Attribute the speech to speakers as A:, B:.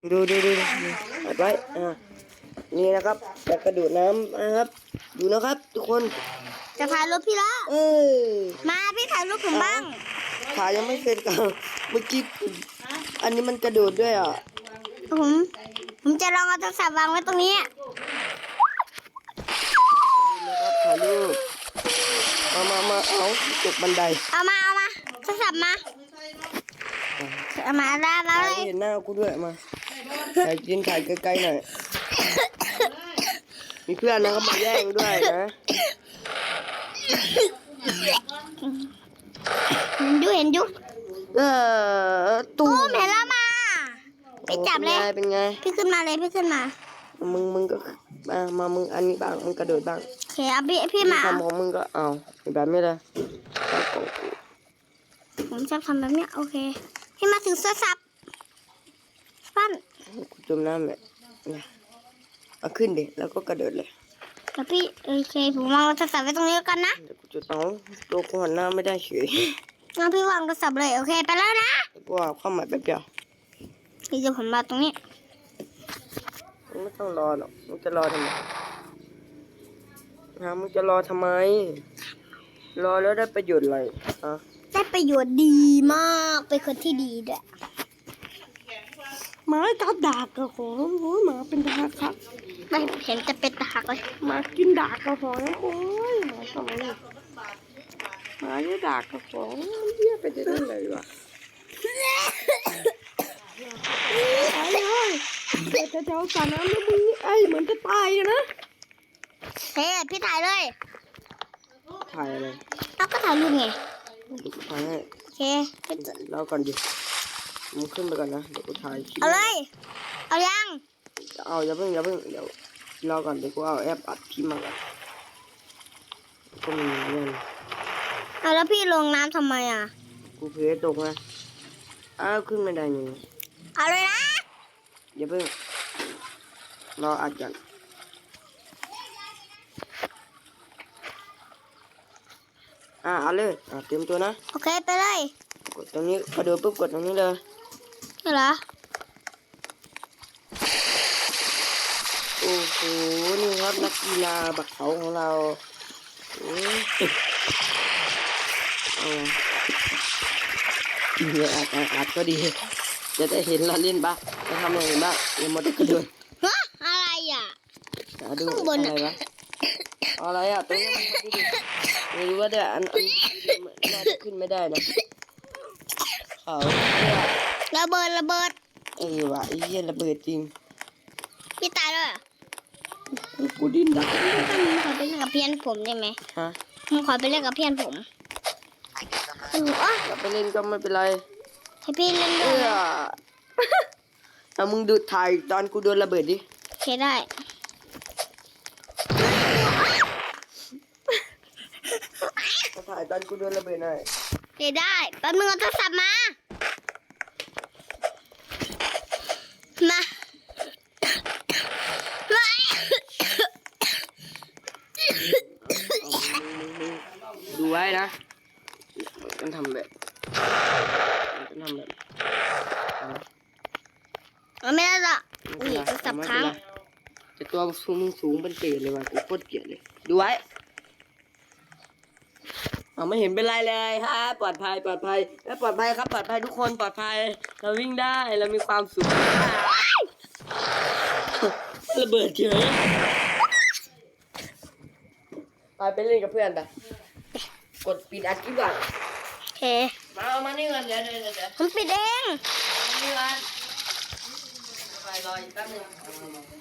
A: ดูดูดูดูอัดไว้อ่านี่นะครับจะกระโดดน้ำนะครับ ดูนะครับ ทุกคน
B: จะถ่ายรูปพี่ละ
A: เออ
B: มาพี่ถ่ายรูปผมบ้าง
A: ขายังไม่เสร็จกันเมื่อกี้อันนี้มันกระโดดด้วยอะ
B: ผมผมจะลองเอาโทรศัพท์วางไว้ตรงนี้
A: นะครับถ่ายรูปมามามาเอาตกบันได
B: เอามาเอามาโทรศัพท์มาเอามาได้มา
A: ถ่าย
B: เล
A: ให้
B: ย
A: เห็นหน้ากูด้วยมา ถ่ายกินถ่ายไกลๆหน่อย มีเพื่อนนะครับมาแย่งด้วยนะ
B: เห็นอยู่เห็นอยู่
A: เออตู้
B: ตู้มเห็นแล้วมาไปจับเลย
A: เป็นไง
B: พี่ขึ้นมาเลยพี่ขึ้นมา
A: เป็นไงมึงมึงก็มามามึงอันนี้บ้างมึงกระโดดบ้าง
B: โอเคเอาพี่พี่มา
A: ทำของมึงก็เอาแบบนี้เลยเอาของกู
B: ผมชอบทำแบบเนี้ยโอเค พี่มาถึงโทรศัพท์ปั้น
A: กู จมน้ำเลยเนี่ยเอาขึ้นดิแล้วก็กระโดดเลย
B: แล้วพี่โอเคผมวางโทรศัพท์ไว้ตรงนี้แล้วกันนะ
A: เดี๋ยวกูจะเอาตัวกูหันหน้าไม่ได้เฉย
B: งั้นพี่วางโทรศัพท์เลยโอเคไปแล้วนะ
A: กูเอาเข้ามาแป๊บเดียว
B: พี่จะผมมาตรงนี้
A: มึงไม่ต้องรอหรอกมึงจะรอทำไมฮะมึงจะรอทำไม รอแล้วได้ประโยชน์อะไรฮะ
B: ได้ประโยชน์ดีมากเป็นคนที่ดีด้วย
A: หมาจับดากกระของโอ้ยหมาเป็นดากครับ
B: ไม่เห็นจะเป็นตาหักเลย
A: หมากินดากกระของโอ้ยหมาทำไมหมาจะดากกระของเหี้ยไปได้ยังไงวะตายเลยแต่จะเจ้าสาน้ำแล้วมึงไอ้เหมือนจะตายนะ
B: เฮ้พี่ถ่ายเลย
A: ถ่ายอะไร
B: เราก็ถ่ายรูปไง
A: ถ่ายให้
B: โอเคพี่จะ
A: รอก่อนดิ มึงขึ้นไปก่อนนะเดี๋ยวกูถ่ายคลิป
B: เอาเลย เอายัง
A: เอาอย่าเพิ่งอย่าเพิ่งเดี๋ยวรอก่อนเดี๋ยวกูเอาแอปอัดคลิปมาก่อนก็มีเงิน
B: เอาแล้วพี่ลงน้ำทำไมอะ
A: กูเพลตกนะอ้าวขึ้นไม่ได้ยังไง
B: เอาเลยนะ
A: อย่าเพิ่งรออัดกันอ่าเอาเลยอ่าเตรียมตัวนะ
B: โอเค ไปเลย
A: กดตรงนี้กระโดดปุ๊บกดตรงนี้เลย
B: นี่ เหรอ
A: โอ้โห นี่ครับนักกีฬาบักเขาของเราโอ้ยเอาเนี่ยอัดอัดอัดก็ดี จะได้เห็นเราเล่นบ้างจะทำอย่างอื่นบ้างย่าหมดกระโดด
B: ฮะอะไรอะ
A: หาดู
B: ข้างบน
A: อะไร
B: น่ะ
A: วะอะไรอะตรงนี้มันไม่รู้ว่าเดี๋ยวอันอันน่าจะขึ้นไม่ได้นะเขา
B: ระเบิดระเบิด
A: เออว่ะไอ้เหี้ยระเบิดจริง
B: พี่ตายแล้วเหรอ
A: กูดิ้นดัก
B: ขอไปเล่นกับเพื่อนผมได้ไหม
A: ฮะ
B: ผมขอไปเล่นกับเพื่อนผมเอออะ
A: กลับไปเล่นก็ไม่เป็นไร
B: ให้พี่เล่น
A: เอ
B: ด้วย
A: อเอามึงดูถ่ายตอนกูโดนระเบิดดิ
B: โอเคได้
A: มาถ่ายตอนกูโดนระเบิดหน่อย
B: โอเคได้แป๊บนึงเอาโทรศัพท์มามามา
A: ดูไว้นะมันทำแบบมันทำแบบ
B: เอาไม่ได้หรอก
A: ไม่
B: อุ้ย
A: เป็นไร
B: โทรศัพท์
A: ไม่
B: ค้าง
A: เป็นไรแต่ตัวสูงสูงเป็นเปรตเลยว่ะกูโคตรเกลียดเลยดูไว้เอาไม่เห็นเป็นไรเลยฮะปลอดภัยปลอดภัยและปลอดภัยครับปลอดภัยทุกคนปลอดภัย เราวิ่งได้เรามีความสุขระเบิดเฉยไปไปเล่นกับเพื่อนไป กดปิดอัดคลิปก่อน
B: โอเค
A: มาเอามานี่ก่อนเดี๋ยวเดี๋ยวเดี๋ยวเดี๋ยว
B: ผมปิดเอง
A: มานี่ก่อนไปรออีกแป๊บนึง